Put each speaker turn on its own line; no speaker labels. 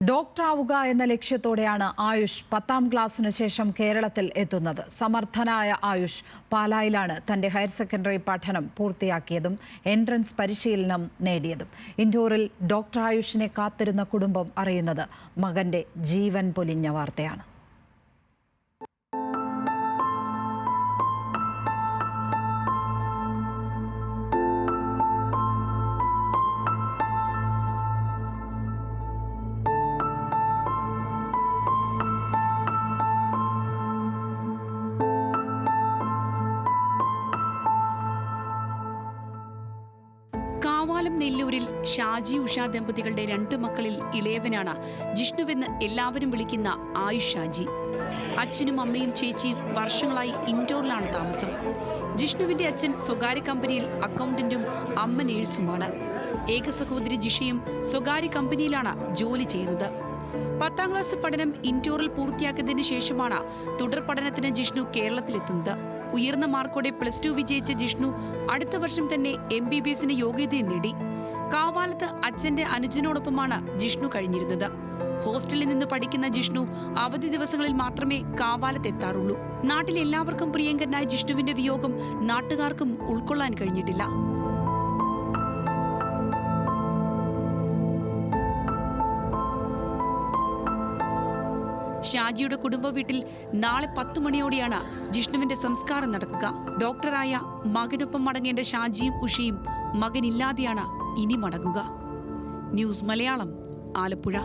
ഡോക്ടറാവുക എന്ന ലക്ഷ്യത്തോടെയാണ് ആയുഷ് പത്താം ക്ലാസ്സിന് ശേഷം കേരളത്തിൽ എത്തുന്നത്. സമർത്ഥനായ ആയുഷ് പാലായിലാണ് തന്റെ ഹയർ സെക്കൻഡറി പഠനം പൂർത്തിയാക്കിയതും എൻട്രൻസ് പരിശീലനം നേടിയതും. ഇൻഡോറിൽ ഡോക്ടർ ആയുഷിനെ കാത്തിരുന്ന കുടുംബം അറിയുന്നത് മകന്റെ ജീവൻ പൊലിഞ്ഞ വാർത്തയാണ്.
കാവാലം നെല്ലൂരിൽ ഷാജി ഉഷ ദമ്പതികളുടെ രണ്ടു മക്കളിൽ ഇളയവനാണ് ജിഷ്ണുവെന്ന് എല്ലാവരും വിളിക്കുന്ന ആയുഷ് ഷാജി. അച്ഛനും അമ്മയും ചേച്ചിയും വർഷങ്ങളായി ഇൻഡോറിലാണ് താമസം. ജിഷ്ണുവിന്റെ അച്ഛൻ സ്വകാര്യ കമ്പനിയിൽ അക്കൗണ്ടന്റും അമ്മ നേഴ്സുമാണ്. ഏക സഹോദരി ജിഷയും സ്വകാര്യ കമ്പനിയിലാണ് ജോലി ചെയ്യുന്നത് പത്താം ക്ലാസ് പഠനം ഇൻഡോറിൽ പൂർത്തിയാക്കിയതിനു ശേഷമാണ് തുടർ പഠനത്തിന് ജിഷ്ണു കേരളത്തിലെത്തുന്നത്. ഉയർന്ന മാർക്കോടെ പ്ലസ് ടു വിജയിച്ച ജിഷ്ണു അടുത്ത വർഷം തന്നെ എം ബി ബി എസിന് യോഗ്യതയും നേടി. കാവാലത്ത് അച്ഛന്റെ അനുജനോടൊപ്പമാണ് ജിഷ്ണു കഴിഞ്ഞിരുന്നത്. ഹോസ്റ്റലിൽ നിന്ന് പഠിക്കുന്ന ജിഷ്ണു അവധി ദിവസങ്ങളിൽ മാത്രമേ കാവാലത്ത് എത്താറുള്ളൂ. നാട്ടിൽ എല്ലാവർക്കും പ്രിയങ്കരനായ ജിഷ്ണുവിന്റെ വിയോഗം നാട്ടുകാർക്കും ഉൾക്കൊള്ളാൻ കഴിഞ്ഞിട്ടില്ല. ഷാജിയുടെ കുടുംബ വീട്ടിൽ നാളെ പത്തു മണിയോടെയാണ് ജിഷ്ണുവിന്റെ സംസ്കാരം നടക്കുക. ഡോക്ടറായ മകനൊപ്പം മടങ്ങേണ്ട ഷാജിയും ഉഷയും മകനില്ലാതെയാണ് ഇനി മടങ്ങുക. ന്യൂസ് മലയാളം ആലപ്പുഴ.